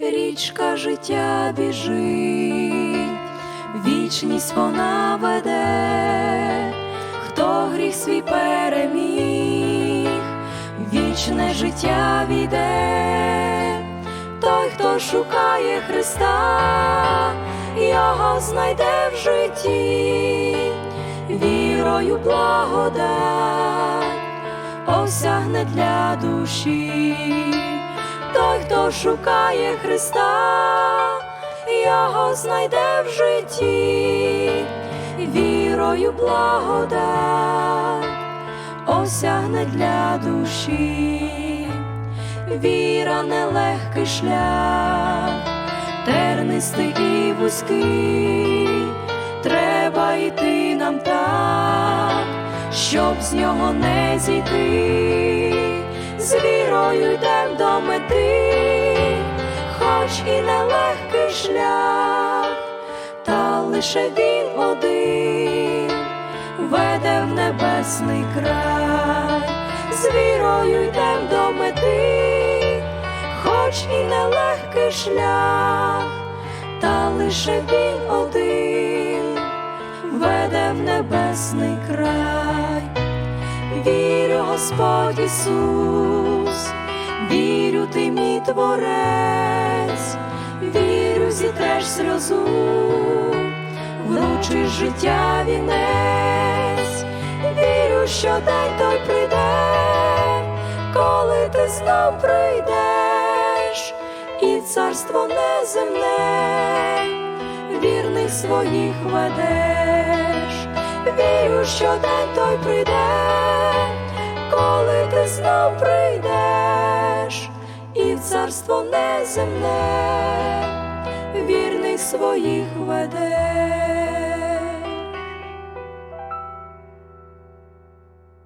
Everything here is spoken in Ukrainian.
річка життя біжить, вічність вона веде, хто гріх свій переміг, вічне життя війде, той, хто шукає Христа, його знайде в житті, вірою благодать осягне для душі, той, хто шукає Христа, його знайде в житті, вірою благодать осягне для душі, віра нелегкий шлях, тернистий і вузький, треба йти нам так, щоб з нього не зійти, з вірою йдем до мети, шлях, та лише він один веде в небесний край, з вірою йдем до мети, хоч і нелегкий шлях, та лише він один веде в небесний край, вірю, Господь Ісус, вірю, ти мій творець, зітреш сльозу, вручиш життя вінець, вірю, що день той прийде, коли ти знов прийдеш, і царство неземне, вірних своїх ведеш, вірю, що день той прийде, коли ти знов прийдеш, і царство неземне, вірних своїх ведеш.